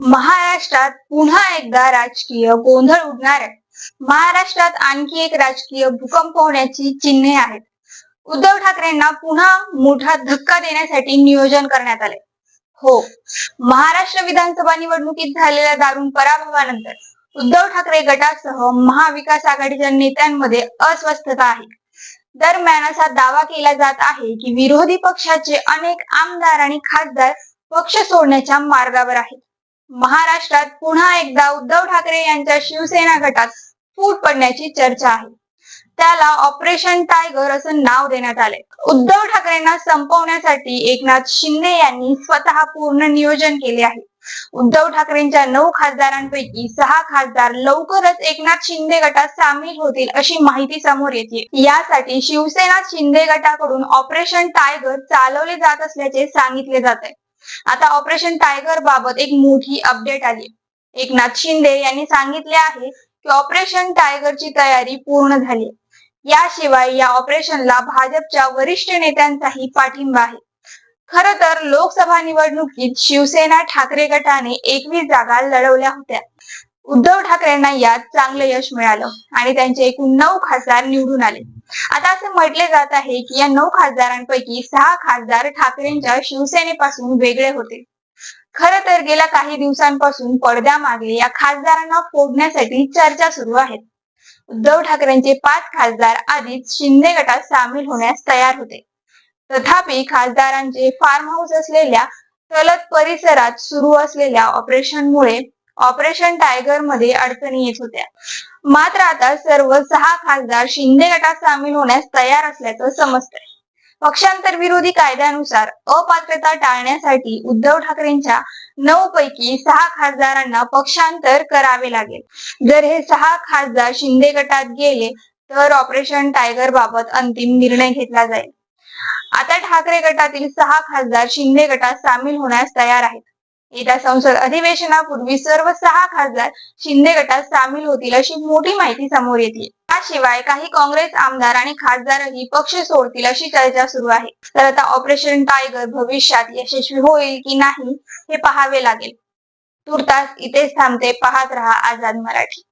महाराष्ट्रात पुन्हा एकदा राजकीय गोंधळ उडणार आहे महाराष्ट्रात आणखी एक राजकीय भूकंप होण्याची चिन्हे आहेत. उद्धव ठाकरेंना पुन्हा मोठा धक्का देण्यासाठी नियोजन करण्यात आले हो महाराष्ट्र विधानसभा निवडणुकीत झालेल्या दारुण पराभवानंतर उद्धव ठाकरे गटासह महाविकास आघाडीच्या नेत्यांमध्ये अस्वस्थता आहे. दरम्यान असा दावा केला जात आहे की विरोधी पक्षाचे अनेक आमदार आणि खासदार पक्ष सोडण्याच्या मार्गावर आहेत. महाराष्ट्रात पुन्हा एकदा उद्धव ठाकरे यांच्या शिवसेना गटात फूट पडण्याची चर्चा आहे. त्याला ऑपरेशन टायगर असं नाव देण्यात आले उद्धव ठाकरेंना संपवण्यासाठी एकनाथ शिंदे यांनी स्वतः पूर्ण नियोजन केले आहे. उद्धव ठाकरेंच्या नऊ खासदारांपैकी सहा खासदार लवकरच एकनाथ शिंदे गटात सामील होतील अशी माहिती समोर येते. यासाठी शिवसेना शिंदे गटाकडून ऑपरेशन टायगर चालवले जात असल्याचे सांगितले जात आहे. आता ऑपरेशन टायगर बाबत एक मोठी अपडेट आली. एकनाथ शिंदे यांनी सांगितले आहे की ऑपरेशन टायगरची तयारी पूर्ण झाली. याशिवाय या ऑपरेशनला भाजपच्या वरिष्ठ नेत्यांचाही पाठिंबा आहे. खर तर लोकसभा निवडणुकीत शिवसेना ठाकरे गटाने एकवीस जागा लढवल्या होत्या. उद्धव ठाकरेंना यात चांगलं यश मिळालं आणि त्यांचे एकूण नऊ खासदार निवडून आले. आता असे म्हटले जात आहे की या नऊ खासदारांपैकी सहा खासदार ठाकरेंच्या शिवसेनेपासून वेगळे होते. खर तर गेल्या काही दिवसांपासून पडद्यामागे या खासदारांना फोडण्यासाठी चर्चा सुरू आहेत. उद्धव ठाकरेंचे पाच खासदार आधीच शिंदे गटात सामील होण्यास तयार होते. तथापि खासदारांचे फार्म हाऊस असलेल्या तलत परिसरात सुरू असलेल्या ऑपरेशनमुळे ऑपरेशन टायगरमध्ये अडचणी येत होत्या. मात्र आता सर्व सहा खासदार शिंदे गटात सामील होण्यास तयार असल्याचं समजतंय. पक्षांतर विरोधी कायद्यानुसार अपात्रता टाळण्यासाठी उद्धव ठाकरेंच्या नऊ पैकी सहा खासदारांना पक्षांतर करावे लागेल. जर हे सहा खासदार शिंदे गटात गेले तर ऑपरेशन टायगर बाबत अंतिम निर्णय घेतला जाईल. आता ठाकरे गटातील सहा खासदार शिंदे गटात सामील होण्यास तयार आहेत. येत्या संसद अधिवेशनापूर्वी सर्व सहा खासदार शिंदे गटात सामील होतील अशी मोठी माहिती समोर येते. त्याशिवाय काही काँग्रेस आमदार आणि खासदारही पक्ष सोडतील अशी चर्चा सुरू आहे. तर आता ऑपरेशन टायगर भविष्यात यशस्वी होईल की नाही हे पाहावे लागेल. तुर्तास इथेच थांबते. पाहत रहा आझाद मराठी.